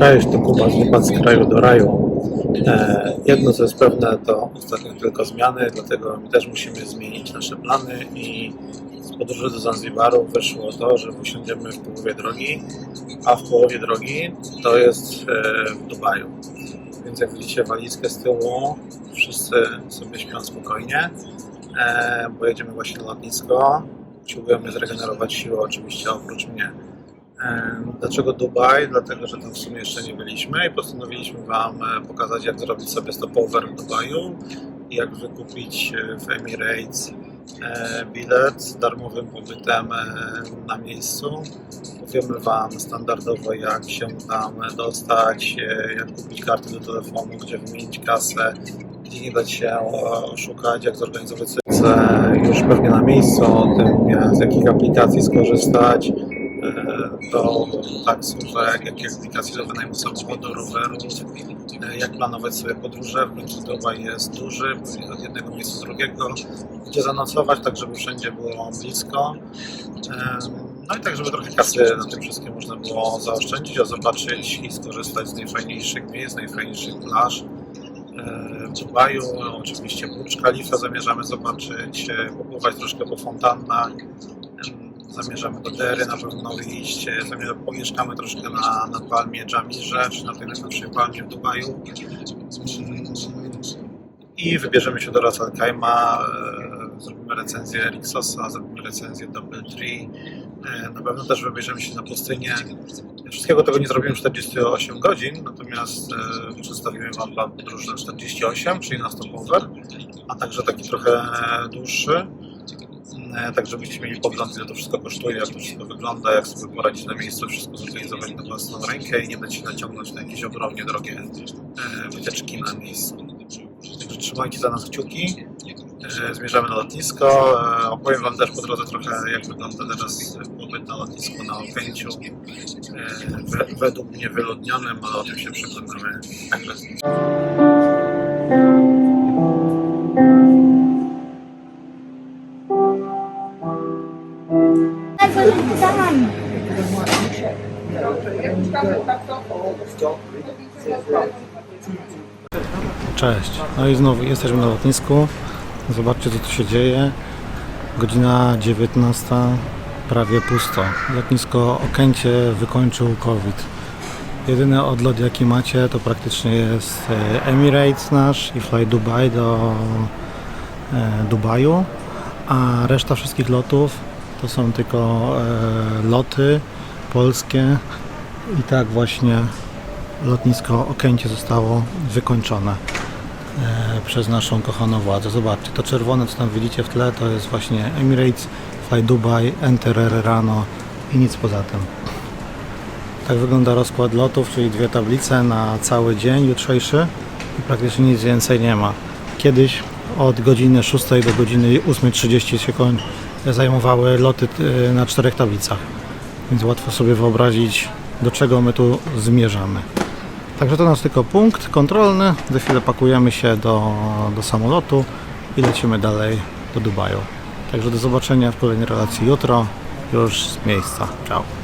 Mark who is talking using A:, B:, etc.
A: Cześć, to Kuba z z kraju do raju. E, jedno co jest pewne, to ostatnio tylko zmiany, dlatego my też musimy zmienić nasze plany i z podróży do Zanzibaru wyszło to, że usiądziemy w połowie drogi, a w połowie drogi to jest e, w Dubaju. Więc jak widzicie walizkę z tyłu, wszyscy sobie śpią spokojnie, e, bo jedziemy właśnie na lotnisko. Usiłujemy zregenerować siłę oczywiście oprócz mnie. Dlaczego Dubaj? Dlatego, że tam w sumie jeszcze nie byliśmy i postanowiliśmy Wam e, pokazać, jak zrobić sobie stopover w Dubaju jak wykupić e, w Emirates e, bilet z darmowym pobytem na miejscu. Powiemy Wam standardowo, jak się tam dostać, jak kupić karty do telefonu, gdzie wymienić kasę, gdzie nie dać się oszukać, jak zorganizować sobie już pewnie na miejscu, o tym, z jakich aplikacji skorzystać do taksówek, jakie aplikacje do wynajmu samochodu, roweru, e, jak planować sobie podróże. W końcu Dubaj jest duży, od jednego miejsca do drugiego, gdzie zanocować, tak żeby wszędzie było blisko. E, No i tak, żeby trochę kasy na tym wszystkim można było zaoszczędzić, a zobaczyć i skorzystać z najfajniejszych miejsc, najfajniejszych plaż e, w Dubaju. Oczywiście Burcz Khalifa zamierzamy zobaczyć, popływać troszkę po fontannach. Zamierzamy do Dery na pewno iść, e, zamierzamy, pomieszkamy troszkę na, na palmie Jamirze, czy na tej najnowszej palmie w Dubaju. I wybierzemy się do Ras Al e, zrobimy recenzję Rixosa, zrobimy recenzję Double Tree. E, Na pewno też wybierzemy się na pustynię. Wszystkiego tego nie zrobimy w 48 godzin, natomiast przedstawimy Wam plan podróży na 48, czyli na stopover, a także taki trochę dłuższy, tak żebyście mieli pogląd, ile to wszystko kosztuje, jak to wszystko wygląda, jak sobie poradzić na miejscu, wszystko zorganizować na własną rękę i nie dać się naciągnąć na jakieś ogromnie drogie e, wycieczki na miejscu. Także trzymajcie za nas kciuki. E, Zmierzamy na lotnisko. E, Opowiem Wam też po drodze trochę, jak wygląda teraz pobyt na lotnisku na Okęciu. E, we- Według mnie wyludnionym, ale o tym się przekonamy. Cześć. No i znowu jesteśmy na lotnisku. Zobaczcie co tu się dzieje. Godzina 19, prawie pusto. Lotnisko Okęcie wykończył COVID. Jedyny odlot jaki macie to praktycznie jest e, Emirates nasz i Fly Dubai do e, Dubaju, a reszta wszystkich lotów to są tylko e, loty polskie i tak właśnie lotnisko Okęcie zostało wykończone e, przez naszą kochaną władzę. Zobaczcie, to czerwone, co tam widzicie w tle, to jest właśnie Emirates, Fly Dubai, Enter Air Rano i nic poza tym. Tak wygląda rozkład lotów, czyli dwie tablice na cały dzień jutrzejszy i praktycznie nic więcej nie ma. Kiedyś od godziny 6 do godziny 8.30 się zajmowały loty e, na czterech tablicach, więc łatwo sobie wyobrazić, do czego my tu zmierzamy. Także to nasz tylko punkt kontrolny. Za chwilę pakujemy się do, do samolotu i lecimy dalej do Dubaju. Także do zobaczenia w kolejnej relacji jutro, już z miejsca. Ciao.